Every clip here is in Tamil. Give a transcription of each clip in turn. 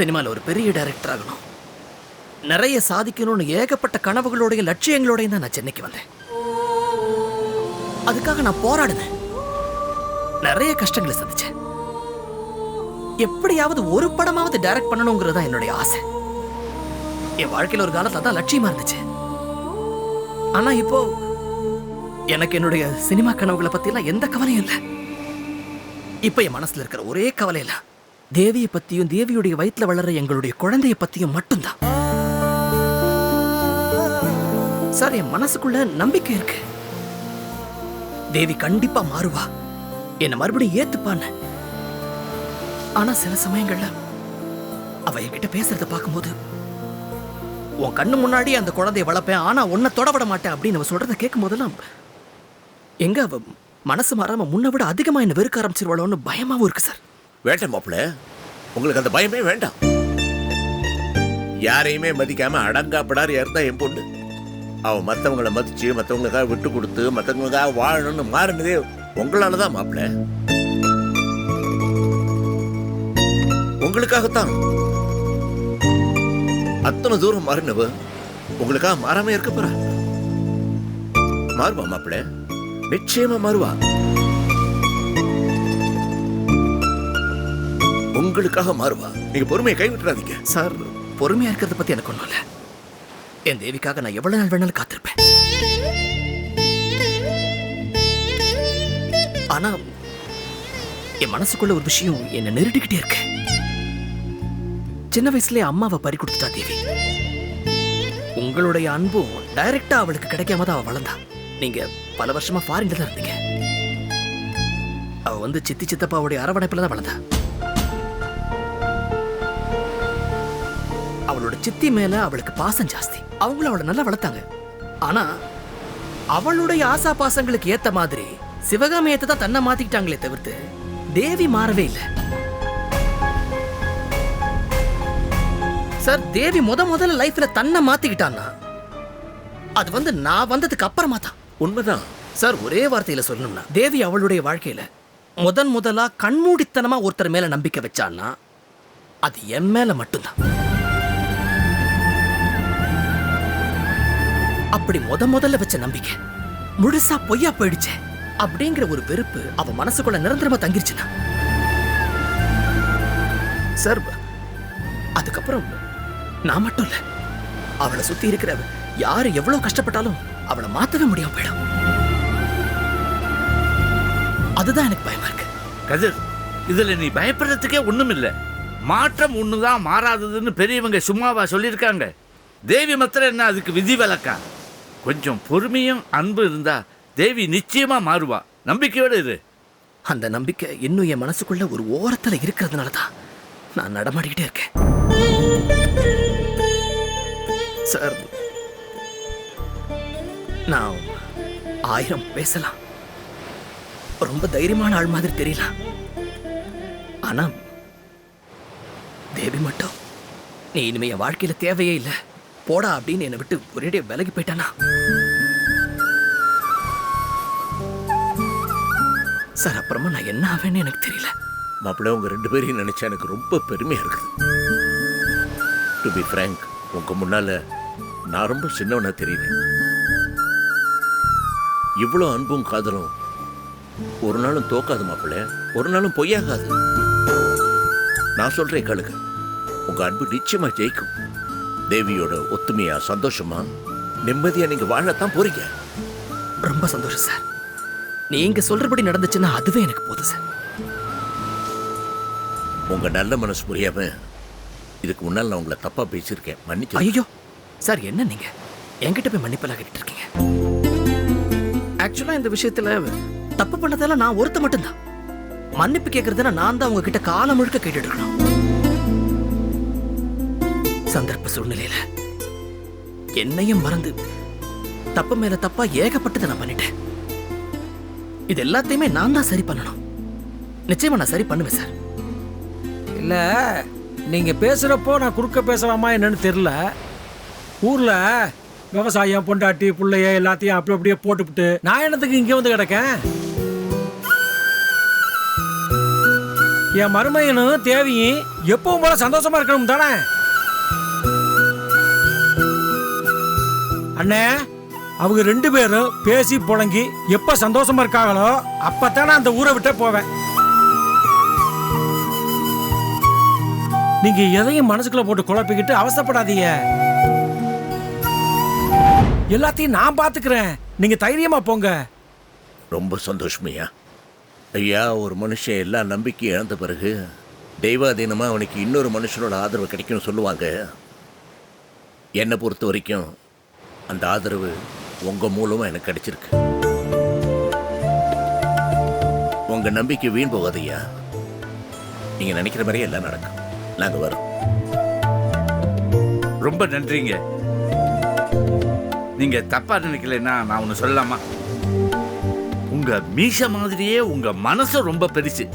சினிமாவில் ஒரு பெரிய டைரக்டர் ஆகணும். நிறைய சாதிக்கணும்னு ஏகப்பட்ட கனவுகளோடையும் லட்சியங்களோடையும் தான் நான் சென்னைக்கு வந்தேன். அதுக்காக நான் போராடினேன். நிறைய கஷ்டங்களை சந்திச்சேன். எப்படியாவது ஒரு படமாவது டைரக்ட் பண்ணணுங்கிறது தான் என்னுடைய ஆசை. என் வாழ்க்கையில ஒரு காலத்தில் தான் லட்சியமா இருந்துச்சு. ஆனா இப்போ எனக்கு என்னுடைய சினிமா கனவுகளை பத்தி எல்லாம் எந்த கவலையும் இல்லை. இப்ப என் மனசுல இருக்கிற ஒரே கவலை இல்ல தேவியை பத்தியும் தேவியுடைய வயிற்றுல வளர்ற எங்களுடைய குழந்தைய பத்தியும் மட்டும்தான். சார் என் மனசுக்குள்ள நம்பிக்கை இருக்கு. தேவி கண்டிப்பா மாறுவா. என்ன மறுபடியும் ஏத்துப்பான்னு. ஆனா சில சமயங்கள்ல அவ என்கிட்ட பேசுறத பார்க்கும்போது உன் கண்ணு முன்னாடி அந்த குழந்தைய வளர்ப்பேன் ஆனா உன்னை தொட விட மாட்டேன் அப்படின்னு அவ சொல்றத கேட்கும் போதெல்லாம் எங்க அவ மனசு மாறாம முன்ன விட அதிகமா என்ன வெறுக்க ஆரம்பிச்சிருவாளோன்னு பயமாவும் இருக்கு சார். வேண்டாம் மாப்பிள்ள உங்களுக்கு அந்த பயமே வேண்டாம். யாரையுமே மதிக்காம அடங்காப்படாரு தான் என் பொண்ணு. அவ மற்றவங்களை மதிச்சு மற்றவங்களுக்காக விட்டு கொடுத்து மற்றவங்களுக்காக வாழணும்னு மாறினதே உங்களாலதான் மாப்பிள்ள உங்களுக்காகத்தான். அத்தனை தூரம் மாறினவ உங்களுக்காக மாறாம இருக்க போறா. மாறுவா மாப்பிள்ள நிச்சயமா மாறுவா. உங்களுக்காக மாறுவா. நீங்க பொறுமையை கைவிட்டுறாதீங்க. சார் பொறுமையா இருக்கிறத பத்தி எனக்கு ஒண்ணும் இல்ல. என் தேவிக்காக நான் எவ்வளவு நாள் வேணாலும் காத்திருப்பேன். ஆனா என் மனசுக்குள்ள ஒரு விஷயம் என்ன நெருடிக்கிட்டே இருக்கு. சின்ன வயசுல அம்மாவை பறி கொடுத்துட்டா தேவி. உங்களுடைய அன்பும் டைரக்டா அவளுக்கு கிடைக்காம தான் அவ வளர்ந்தா. நீங்க பல வருஷமா ஃபாரின்ல தான் இருந்தீங்க. அவ வந்து சித்தி சித்தப்பாவுடைய அரவணைப்புல தான் வளர்ந்தா. அவளோட சித்தி மேல அவளுக்கு பாசம் ஜாஸ்தி. அவங்களும் அவளை நல்லா வளர்த்தாங்க. ஆனா அவளுடைய ஆசா பாசங்களுக்கு ஏத்த மாதிரி சிவகாமி ஏத்த தான் தன்னை மாத்திக்கிட்டாங்களே தவிர்த்து தேவி மாறவே இல்லை. சார் தேவி முத முதல்ல லைஃப்ல தன்னை மாத்திக்கிட்டான்னா அது வந்து நான் வந்ததுக்கு அப்புறமா தான். உண்மைதான். சார் ஒரே வார்த்தையில சொல்லணும்னா தேவி அவளுடைய வாழ்க்கையில முதன் முதலா கண்மூடித்தனமா ஒருத்தர் மேல நம்பிக்கை வச்சான்னா அது என் மேல மட்டும்தான். அப்படி முத முதல்ல வச்ச நம்பிக்கை. முழுசா பொய்யா போயிடுச்சே அப்படிங்கிற ஒரு வெறுப்பு அவ மனசுக்குள்ள நிரந்தரமா தங்கிருச்சுன்னா. சார் அதுக்கப்புறம் நான் மட்டும் இல்ல அவளை சுத்தி இருக்கிற யாரு எவ்வளவு கஷ்டப்பட்டாலும் அவளை மாத்தவே முடியாம போயிடும். அதுதான் எனக்கு பயமா இருக்கு. கதிர் இதுல நீ பயப்படுறதுக்கே ஒண்ணும் இல்ல. மாற்றம் ஒண்ணுதான் மாறாததுன்னு பெரியவங்க சும்மாவா சொல்லியிருக்காங்க. தேவி மாத்திரம் என்ன அதுக்கு விதி விலக்கா கொஞ்சம் பொறுமையும் அன்பு இருந்தா தேவி நிச்சயமா மாறுவா. நம்பிக்கையோட இரு. அந்த நம்பிக்கை இன்னும் என் மனசுக்குள்ள ஒரு ஓரத்துல இருக்கிறதுனால தான் நான் நடமாடிக்கிட்டே இருக்கேன். சார் நான் ஆயிரம் பேசலாம். ரொம்ப தைரியமான ஆள் மாதிரி தெரியலாம் ஆனா தேவி மட்டும் நீ இனிமே என் வாழ்க்கையில தேவையே இல்லை. போடா அப்படின்னு என்னை விட்டு ஒரேடியா விலகி போயிட்டானா? சார் அப்புறமா நான் என்ன ஆவேன்னு எனக்கு தெரியல. மாப்பிள்ள உங்க ரெண்டு பேரையும் நினைச்சா எனக்கு ரொம்ப பெருமையா இருக்குது. டு பி ஃப்ரேங்க் உங்க முன்னால நான் ரொம்ப சின்னவனா தெரியுறேன். இவ்வளோ அன்பும் காதலும் ஒரு நாளும் தோக்காது மாப்பிள்ள ஒரு நாளும் பொய்யாகாது. நான் சொல்றேன் கழுக்க உங்க அன்பு நிச்சயமா ஜெயிக்கும். தேவியோட ஒத்துமையா சந்தோஷமா? நிம்மதியா நீங்க வாழத்தான் போறீங்க. ரொம்ப சந்தோஷம் சார். நீங்க சொல்றபடி நடந்துச்சுன்னா அதுவே எனக்கு போதும் சார். உங்க நல்ல மனசு புரியாம இதுக்கு முன்னால் நான் உங்களை தப்பா பேசியிருக்கேன். மன்னிச்சு ஐயோ சார் என்ன நீங்க? என்கிட்ட போய் மன்னிப்பெல்லாம் கேட்டுட்டு இருக்கீங்க. ஆக்சுவலா இந்த விஷயத்துல தப்பு பண்ணதெல்லாம் நான் ஒருத்த மட்டும்தான். மன்னிப்பு கேட்கறதுனா நான் தான் உங்ககிட்ட காலம் முழுக்க கேட்டுட்டு இருக்கணும். சந்தர்ப்ப சூழ்நிலையில என்னையும் மறந்து தப்பு மேல தப்பா ஏகப்பட்டதை நான் பண்ணிட்டேன். இது எல்லாத்தையுமே நான் தான் சரி பண்ணணும். நிச்சயமா நான் சரி பண்ணுவேன் சார். இல்ல நீங்க பேசுறப்போ நான் குறுக்க பேசலாமா என்னன்னு தெரியல. ஊர்ல விவசாயம் பொண்டாட்டி பிள்ளைய எல்லாத்தையும் அப்படி அப்படியே போட்டுவிட்டு நான் என்னத்துக்கு இங்கே வந்து கிடக்கேன்? என் மருமையனும் தேவியும் எப்பவும் போல சந்தோஷமா இருக்கணும் தானே? அண்ணே அவங்க ரெண்டு பேரும் பேசி புழங்கி எப்ப சந்தோஷமா இருக்காங்களோ அப்பத்தானே அந்த ஊரை விட்டே போவேன். நீங்க எதையும் மனசுக்குள்ள போட்டு குழப்பிக்கிட்டு அவசரப்படாதீங்க. எல்லாத்தையும் நான் பாத்துக்கிறேன். நீங்க தைரியமா போங்க. ரொம்ப சந்தோஷமையா? ஐயா ஒரு மனுஷன் எல்லா நம்பிக்கையும் இழந்த பிறகு தெய்வாதீனமாக அவனுக்கு இன்னொரு மனுஷனோட ஆதரவு கிடைக்கும்னு சொல்லுவாங்க. என்னை பொறுத்த வரைக்கும் அந்த ஆதரவு உங்கள் மூலமாக எனக்கு கிடைச்சிருக்கு. உங்கள் நம்பிக்கை வீண் போகாதையா நீங்கள் நினைக்கிற மாதிரியே எல்லாம் நடக்கும். நாங்கள் வரோம் ரொம்ப நன்றிங்க. நீங்க தப்பா நினைக்கலைன்னா நான் ஒன்று சொல்லலாமா? உங்க மீச மாதிரியே உங்க மனசு ரொம்ப பெருசு.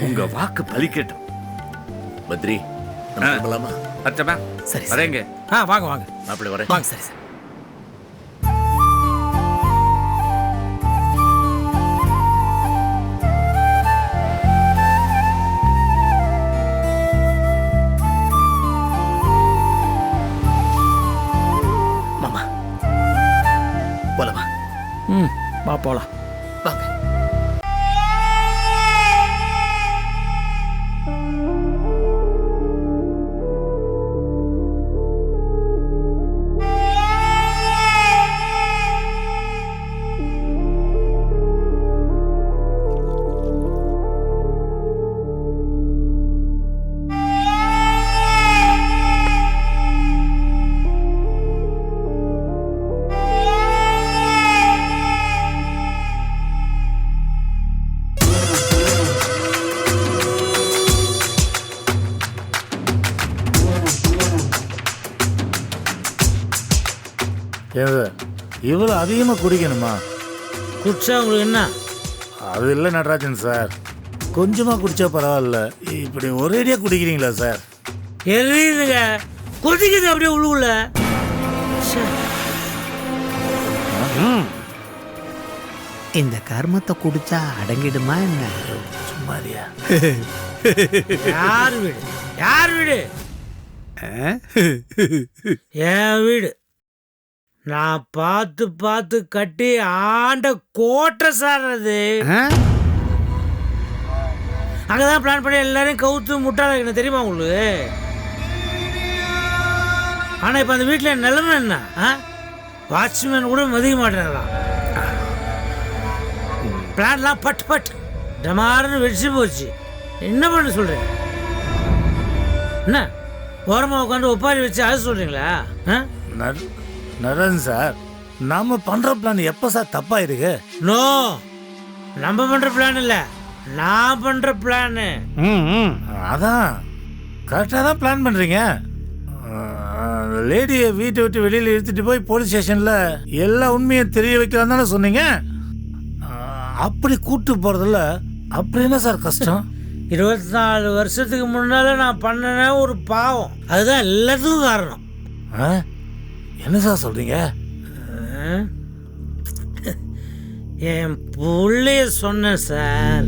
உங்க வாக்கு பலிக்கட்டும். பத்ரி. கிளம்பலாமா? அச்சமா சரி, சரி. வரேங்க. ஆ வாங்க வாங்க. மாப்பிள்ளை வரேன். வாங்க சரி சார். 包了。அதிகமாக குடிக்கணுமா? குடிச்சா உங்களுக்கு என்ன? அது இல்லை நடராஜன் சார். கொஞ்சமாக குடிச்சா பரவாயில்ல. இப்படி ஒரேடியாக குடிக்கிறீங்களா சார்? எரியுதுங்க. கொதிக்குது அப்படியே உள்ளுக்குள்ள. ச்சே. இந்த கர்மத்தை குடிச்சா அடங்கிடுமா என்ன? சும்மாரியா யார் வீடு? யார் வீடு? என் வீடு. நான் பார்த்து பார்த்து கட்டி ஆண்ட கோட்டை சார் அது. அங்கதான் பிளான் பண்ணி எல்லாரையும் கவுத்து முட்டாள வைக்கணும் தெரியுமா உங்களுக்கு? ஆனா இப்ப அந்த வீட்டுல நிலைமை என்ன? வாட்ச்மேன் கூட மதிக்க மாட்டேங்கிறான் பிளான்லாம் பட் பட் டமாருன்னு வெடிச்சு போச்சு. என்ன பண்ண சொல்றீங்க? என்ன? ஓரமா உட்காந்து ஒப்பாரி வச்சு அது சொல்றீங்களா? ஆ? நர் நடராஜன் சார் நாம பண்ணுற பிளான் எப்போ சார்? தப்பாயிருக்கு. நோ நம்ம பண்ற பிளான் இல்ல. நான் பண்ற பிளானு அதான். கரெக்டாக தான் பிளான் பண்ணுறீங்க லேடியை வீட்டை விட்டு வெளியில் இழுத்துட்டு போய் போலீஸ் ஸ்டேஷனில் எல்லா உண்மையும் தெரிய வைக்கலாம் தானே சொன்னீங்க? அப்படி கூட்டு போகிறதில்ல அப்படி என்ன சார் கஷ்டம்? இருபத்தி நாலு வருஷத்துக்கு முன்னால நான் பண்ணன ஒரு பாவம். அதுதான் எல்லாத்துக்கும் காரணம். ஆ? என்ன சார் சொல்கிறீங்க என் புள்ளைய சொன்னேன் சார்.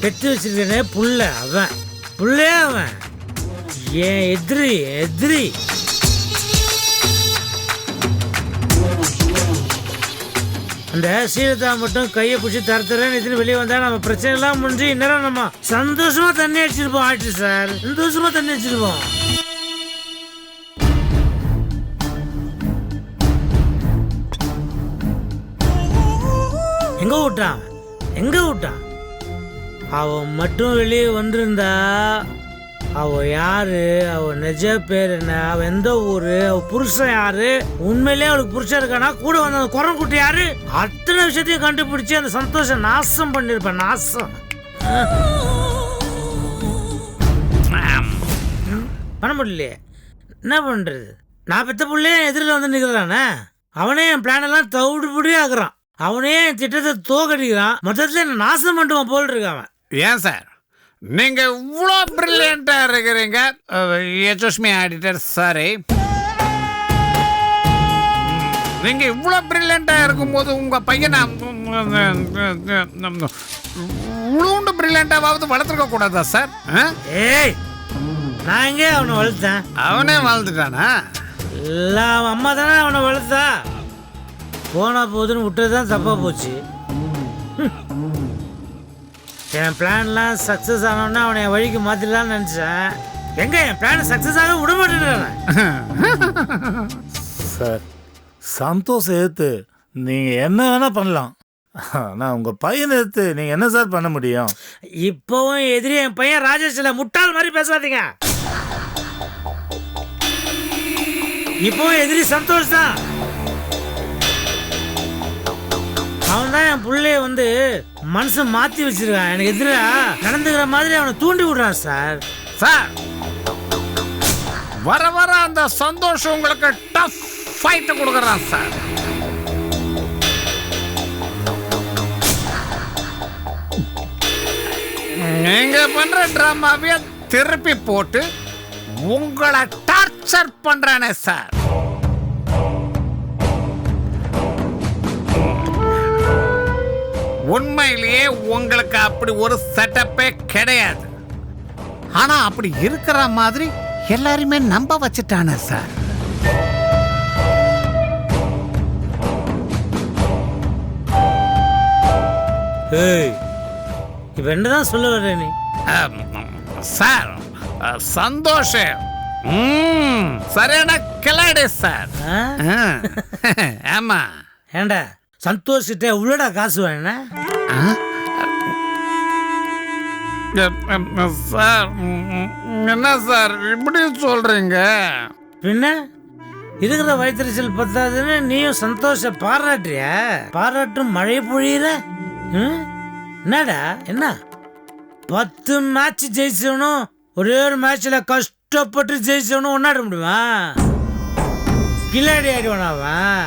பெற்று வச்சிருக்கனே புள்ள அவன். புள்ளையே அவன். என் எதிரி எதிரி. அந்த சீலத்தா மட்டும் கையை பிடிச்சி தரத்துறேன்னு இதுன்னு வெளியே வந்தா நம்ம பிரச்சனை எல்லாம் முடிஞ்சு இந்நேரம் நம்ம சந்தோஷமா தண்ணி அடிச்சிருப்போம் ஆட்டு சார். சந்தோஷமா தண்ணி அடிச்சிருப்போம். எங்க விட்டான்? எங்க விட்டான்? அவன் மட்டும் வெளியே வந்திருந்தா அவ யாரு? அவ நிஜ பேர் என்ன? அவ எந்த ஊரு? அவ புருஷன் யாரு? உண்மையிலேயே அவளுக்கு புருஷன் இருக்கானா? கூட வந்த அந்த குரங்கு குட்டி யாரு? அத்தனை விஷயத்தையும் கண்டுபிடிச்சு அந்த சந்தோஷம் நாசம் பண்ணிருப்பேன் நாசம். பண்ண முடியலையே. என்ன பண்றது? நான் பெத்த புள்ளையே எதிரில் வந்து நிற்கிறானே அவனே என் பிளான் எல்லாம் தவிடுபடி ஆக்குறான். அவனே திட்டத்தை தோக்கடிக்கிறான். மொத்தத்தில் என்ன நாசம் பண்ணுவான் போல் இருக்கான் அவன். ஏன் சார்? நீங்க இவ்வளோ பிரில்லியண்டா இருக்கிறீங்க. எச்சோஸ்மி ஆடிட்டர் சாரி. நீங்க இவ்வளோ பிரில்லியண்டா இருக்கும்போது உங்க பையனை இவ்வளோண்டு பிரில்லியண்டாவது வளர்த்துருக்க கூடாதா சார்? ஏய் நான் எங்கே அவனை வளர்த்தேன்? அவனே வளர்ந்துட்டானா எல்லாம் அவன் அம்மா தானே அவனை வளர்த்தா? போனா போதுன்னு விட்டது தான் தப்பாக போச்சு. என் பிளான்லாம் சக்ஸஸ் ஆனோடனே அவனை என் வழிக்கு மாற்றிடலாம்னு நினச்சேன். எங்க என் பிளான் சக்ஸஸ் ஆக விட மாட்டேங்கிறான்? சார் சந்தோஷ் எடுத்து நீங்கள் என்ன வேணால் பண்ணலாம். ஆனால் உங்கள் பையனை எடுத்து நீங்கள் என்ன சார் பண்ண முடியும்? இப்போவும் எதிரி என் பையன் ராஜேஷ்ல முட்டாள் மாதிரி பேசாதீங்க. இப்போவும் எதிரி சந்தோஷ் தான். அவன் தான் என் பிள்ளைய வந்து மனசை மாத்தி வச்சிருக்கான். எனக்கு எதிரா நடந்துக்கிற மாதிரி அவனை தூண்டி விடுறான் சார். சார். வர வர அந்த சந்தோஷம் உங்களுக்கு டஃப் ஃபைட்டு கொடுக்குறான் சார். நீங்க பண்ற டிராமாவே திருப்பி போட்டு உங்களை டார்ச்சர் பண்றானே சார். உண்மையிலேயே உங்களுக்கு அப்படி ஒரு செட்டப்பே கிடையாது. ஆனா அப்படி இருக்கிற மாதிரி எல்லாருமே நம்ப வச்சுட்டானே சார். ஏய் இப்போ என்னதான் சொல்ல வர்ற நீ சார் சந்தோஷ். சரியான கிளாடி சார். ஆமா. ஏண்டா சந்தோஷ் கிட்ட உள்ளடா காசு வேணா சார் என்ன சார் இப்படி சொல்றீங்க? பின்ன? இருக்கிற வயிற்றுச்சல் பத்தாதுன்னு நீயும் சந்தோஷ பாராட்டுறிய? பாராட்டும் மழை பொழியிற? என்னடா என்ன? பத்து மேட்ச் ஜெயிச்சவனும் ஒரே ஒரு மேட்ச்ல கஷ்டப்பட்டு ஜெயிச்சவனும் ஒன்னாட முடியுமா? கில்லாடி ஆயிடுவான் அவன்?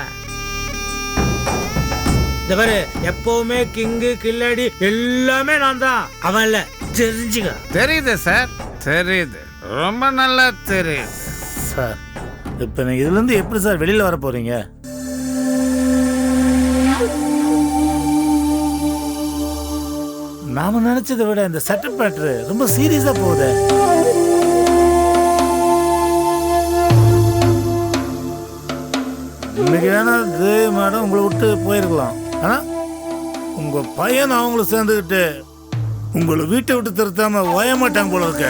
இந்த பாரு எப்பவுமே கிங்கு கில்லாடி எல்லாமே நான் தான் அவன் இல்ல தெரிஞ்சுக்க. தெரியுது சார். தெரியுது. ரொம்ப நல்லா தெரியுது. சார் இப்போ நீங்கள் இதுலேருந்து எப்படி சார் வெளியில் வர போகிறீங்க நாம நினைச்சதை விட இந்த செட்டப் மேட்ரு ரொம்ப சீரியஸாக போகுது. இன்னைக்கு வேணா தேவி மேடம் உங்களை விட்டு போயிருக்கலாம். உங்கள் பையன் அவங்கள சேர்ந்துக்கிட்டு உங்களை வீட்டை விட்டு திருத்தாம ஓய மாட்டாங்க போல இருக்க.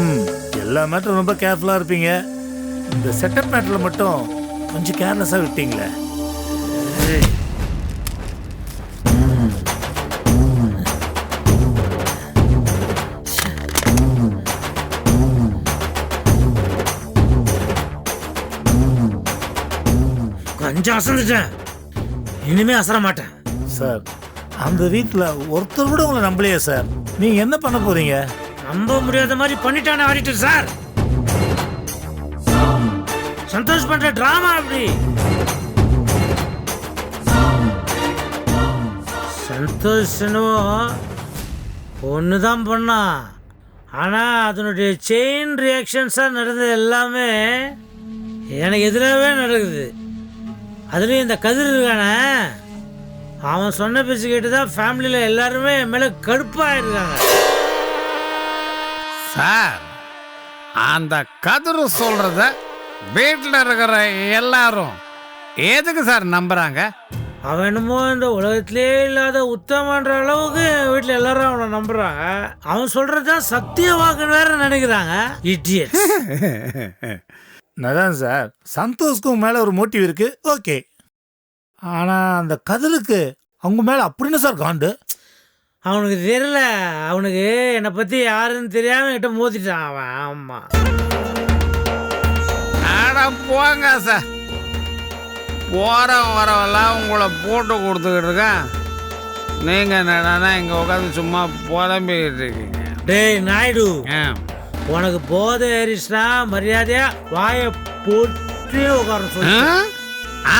ம் எல்லா மேட்டரும் ரொம்ப கேர்ஃபுல்லாக இருப்பீங்க. இந்த செட்டப் மேட்டரில் மட்டும் கொஞ்சம் கேர்லெஸ்ஸாக விட்டீங்களே. கொஞ்சம் அசந்துட்டேன். இனிமே அசர மாட்டேன். சார் அந்த வீட்டில் ஒருத்தர் கூட உங்களை நம்பலையே சார். நீங்கள் என்ன பண்ண போறீங்க? நம்ப முடியாத மாதிரி பண்ணிட்டானே ஆடிட்டர் சார். சந்தோஷ் பண்ற டிராமா அப்படி. சந்தோஷ் என்னவோ ஒன்று தான் பண்ணான் ஆனால் அதனுடைய செயின் ரியாக்ஷன்ஸாக நடந்தது எல்லாமே எனக்கு எதிராகவே நடக்குது. அதுலேயும் இந்த கதிர் இருக்கானே? அவன் சொன்ன பேச்சு கேட்டு தான் ஃபேமிலியில் எல்லாருமே என் மேலே கடுப்பாக இருக்காங்க சார் அந்த கதிரு சொல்றத வீட்டில் இருக்கிற எல்லாரும் எதுக்கு சார் நம்புறாங்க? அவன் என்னமோ இந்த உலகத்திலே இல்லாத உத்தமன்ற அளவுக்கு வீட்டில் எல்லாரும் அவனை நம்புறாங்க. அவன் சொல்றதுதான் சத்திய வாக்குன்னு வேற நினைக்கிறாங்க. இடியட் நதான் சார் சந்தோஷ்க்கு மேலே ஒரு மோட்டிவ் இருக்கு. ஓகே ஆனால் அந்த கதிருக்கு அவங்க மேலே அப்படின்னு சார் காண்டு? அவனுக்கு தெரியல. அவனுக்கு என்னை பத்தி யாருன்னு தெரியாம கிட்ட மோதிட்டான் அவன். ஆமா. ஆட போங்க சார். போகிறவன் வரவெல்லாம் உங்களை போட்டு கொடுத்துக்கிட்டு இருக்கேன். நீங்கள் என்னடானா இங்கே உட்காந்து சும்மா புலம்பிக்கிட்டு இருக்கீங்க. டேய் நாயுடு. ஆ. உனக்கு போதை ஏறிச்சுனா மரியாதையா வாயை போட்டு உட்கார சொல்லு.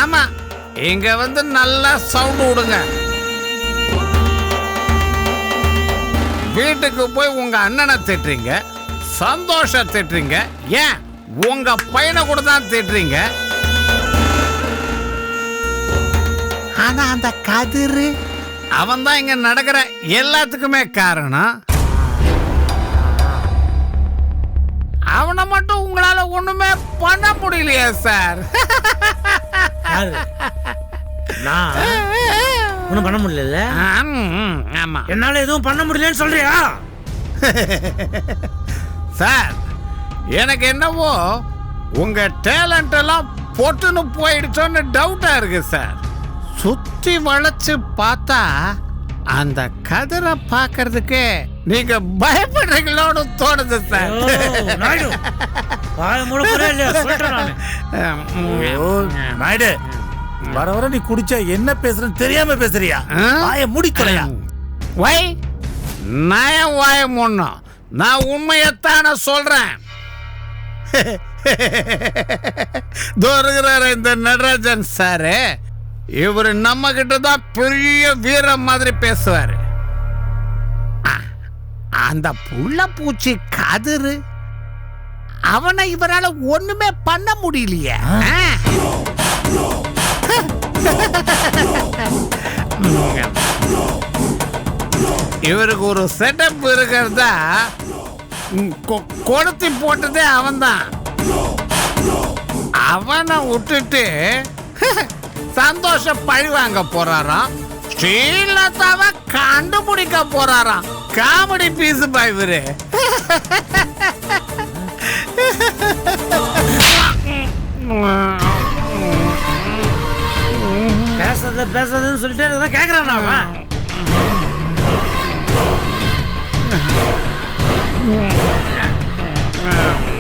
ஆமா. இங்க வந்து நல்லா சவுண்ட் விடுங்க. வீட்டுக்கு போய் உங்க அண்ணனை திட்டுறீங்க. சந்தோஷம் திட்டுறீங்க. ஏன்? உங்க பையனை கூட தான் திட்டுறீங்க. ஆனா அந்த கதிரு அவன் தான் இங்க நடக்கிற எல்லாத்துக்குமே காரணம். அவனை மட்டும் உங்களால ஒண்ணுமே பண்ண முடியலையே சார் நான்? ஒன்றும் பண்ண முடியல ஆமா. என்னால எதுவும் பண்ண முடியலன்னு சொல்றியா? சார் எனக்கு என்னவோ உங்க டேலண்ட் எல்லாம் பொட்டுன்னு போயிடுச்சோன்னு டவுட்டா இருக்கு சார் சுத்தி வளைச்சு பார்த்தா அந்த கதிரை பார்க்கறதுக்கு நீங்க பயப்படுறீங்களோன்னு தோணுது சார். நாயுடு. வாய வர வர நீ குடிச்சா என்ன பேசுறன்னு தெரியாம பேசுறியா? வாய மூடி தொலையா வை நான் வாய மூடணும். நான் உண்மையத்தான சொல்றேன். இதோ இருக்கிறாரு இந்த நடராஜன் சாரு. இவர் நம்ம கிட்ட தான் பெரிய வீரம் மாதிரி பேசுவாரு. அந்த புள்ள பூச்சி கதிரு. அவனை இவரால ஒண்ணுமே பண்ண முடியலையே? இவருக்கு ஒரு செட்டப் இருக்கிறதா ம், கொ- கொளுத்தி போட்டதே அவன்தான். அவனை விட்டுட்டு சந்தோஷம் பழி வாங்க போறாராம். ஸ்ரீலதாவை கண்டுபிடிக்க போறாராம். காமெடி பீஸ் பா இவரு. பேசாத பேசாதன்னு சொல்லிட்டே இருக்கா கேக்குறான் அவன்?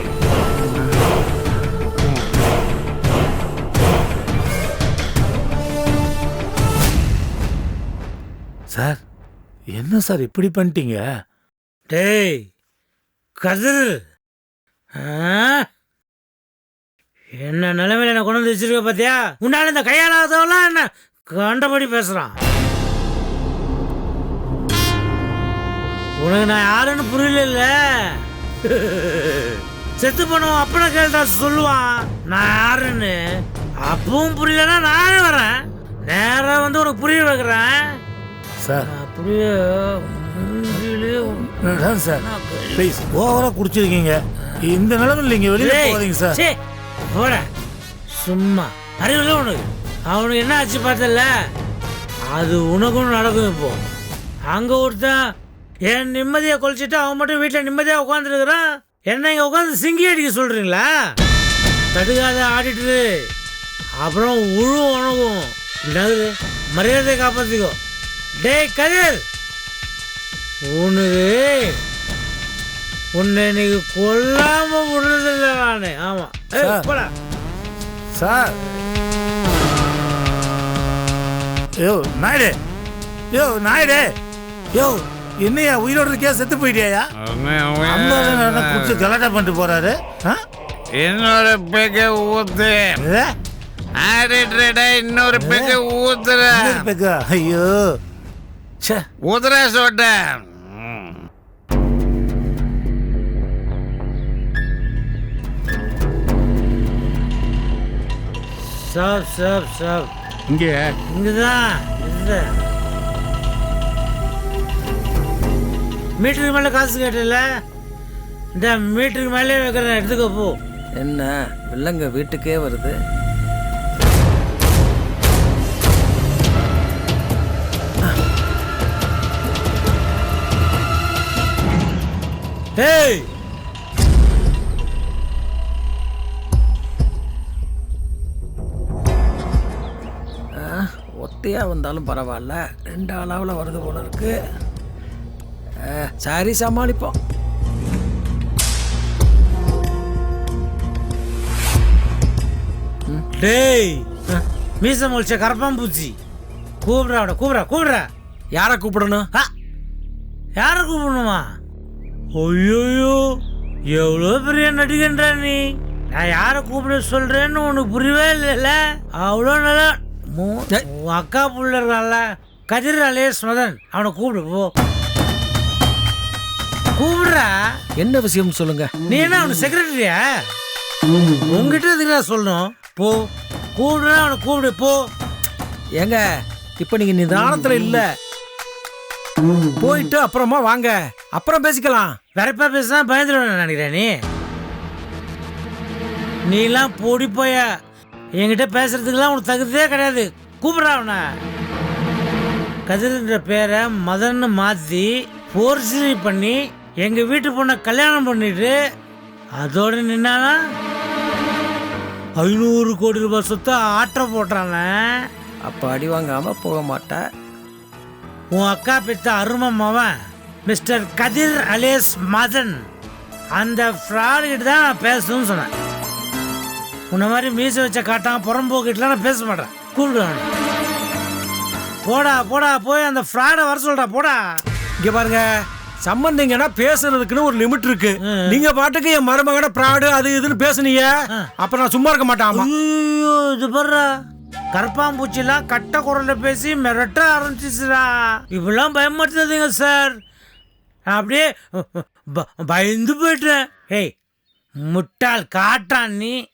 சார் என்ன சார் இப்படி பண்ணிட்டீங்க? டேய் கதிர். ஆ? என்ன நிலைமையில என்ன கொண்டு வந்து வச்சிருக்க பார்த்தியா உன்னால இந்த கையாளாதவெல்லாம் என்ன கண்டபடி பேசுறான். உனக்கு நான் யாருன்னு புரியல செத்து பண்ணுவோம் அப்பனை கேட்டா சொல்லுவான் நான் யாருன்னு? அப்பவும் புரியலன்னா நானே வரேன். நேராக வந்து உனக்கு புரிய வைக்கிறேன். சார். அப்படியே அதான் சார் ப்ளீஸ் ஓவரா குடிச்சிருக்கீங்க. இந்த நிலைமையில் நீங்க வெளியில டேய், போகாதீங்க சார். போடா. சும்மா. அறிவில்ல உனக்கு. அவனுக்கு என்ன ஆச்சு பார்த்தல அது உனக்கும் நடக்கும் இப்போ. அங்க ஒருத்தன் என் நிம்மதியை கொலைச்சிட்டு அவன் மட்டும் வீட்டில் நிம்மதியாக உட்காந்துருக்குறான் என்ன இங்கே உட்காந்து சிங்கி அடிக்க சொல்றீங்களா? தடுக்காத ஆடிட்டு அப்புறம் உழு உனக்கும். மரியாதையை காப்பாத்திக்கோ. டேய் கதிர்! உனக்கு உன்னை இன்னைக்கு கொல்லாம விடுறதில்ல நானு. ஆமா. ஏய், சார். போடா. சார். யோ நாயுடு. யோ நாயுடு. யோ என்னையா உயிரோட இருக்கியா செத்து போயிட்டியா அந்த குடிச்சு கலாட்டா பண்ணிட்டு போறாரு. ஆ? என்னோட பெக ஊத்து. ஏ? ஆடிட்ரேடா இன்னொரு பெக ஊத்துற. இன்னொரு பெக்கா? ஐயோ. ச்சே ஊத்துற சொட்ட. சாப் சாப் சாப் இங்க. இங்கதான் இதுதான் மீட்டருக்கு மேல காசு கேட்டல இந்த மீட்டருக்கு மேலே வைக்கிறேன் எடுத்துக்க போ. என்ன வில்லங்க வீட்டுக்கே வருது. ஏய் ஒத்தையா வந்தாலும் பரவாயில்ல. ரெண்டு அளவில் வருது போல இருக்கு. சரி சமாளிப்போம். டேய்! மீச முழிச்ச கரப்பாம்பூச்சி கூப்பிடுறா அவனை கூப்பிடுறா கூப்பிடுறா. யாரை கூப்பிடணும்? யாரை கூப்பிடணுமா? ஐயோயோ எவ்வளோ பெரிய நடிகன்றா நீ? நான் யாரை கூப்பிட சொல்றேன்னு உனக்கு புரியவே இல்லைல்ல? அவ்வளோ நல்லா. உன் அக்கா புள்ள இருக்கான்ல கதிர் அலேஸ் மதன். அவனை கூப்பிடு போ. கூப்பிடுறா? என்ன விஷயம் சொல்லுங்க? நீ என்ன அவனு செக்ரட்டரியா உங்ககிட்ட எதுக்குடா சொல்லணும்? போ. கூப்பிடுறா அவனை கூப்பிடு போ. ஏங்க இப்ப நீங்க நிதானத்துல இல்ல. போயிட்டு அப்புறமா வாங்க. அப்புறம் பேசிக்கலாம். வெறப்பா பேசினா பயந்துருவேன் நினைக்கிறேன் நீ. நீலாம் பொடி போய. என்கிட்ட பேசுறதுக்கெல்லாம் உனக்கு தகுதியே கிடையாது. கூப்பிடுறா அவனை. கதிர்ன்ற பேரை மதன்னு மாற்றி போர்சரி பண்ணி எங்கள் வீட்டு பொண்ணை கல்யாணம் பண்ணிட்டு அதோட நின்னானா? ஐநூறு கோடி ரூபாய் சொத்தை ஆட்ட போட்டானே அப்ப அடி வாங்காம போக மாட்டேன் உன் அக்கா பெத்த அருமை மவன் மிஸ்டர் கதிர் அலேஸ் மதன். அந்த ஃப்ராடு கிட்ட தான் நான் பேசணும்னு சொன்னேன். உன்ன மாதிரி மீச வச்ச காட்டான் புறம்போக்கிட்டலாம் நான் பேச மாட்டேன். கூப்பிடுவேன் போடா போடா போய் அந்த ஃப்ராடை வர சொல்றா போடா. இங்க பாருங்க சம்பந்திங்கன்னா பேசுறதுக்குன்னு ஒரு லிமிட் இருக்கு. நீங்க பாட்டுக்கு என் மருமகன ப்ராடு அது இதுன்னு பேசுனீங்க. அப்ப நான் சும்மா இருக்க மாட்டேன் இது பாருடா. கரப்பாம்பூச்சிலாம் கட்ட குரல்ல பேசி மிரட்ட ஆரம்பிச்சிச்சுடா. இப்பெல்லாம் பயமுறுத்தாதீங்க சார். நான் அப்படியே ப- பயந்து போயிட்டேன். ஏய் முட்டாள் காட்டான் நீ.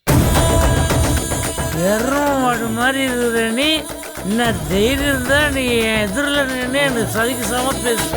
வெறும் வாடு மாதிரி இருக்கிற நீ. என்ன தைரியம் தான் நீ எதிரில் நின்று எனக்கு சதிக்கு சம பேசு.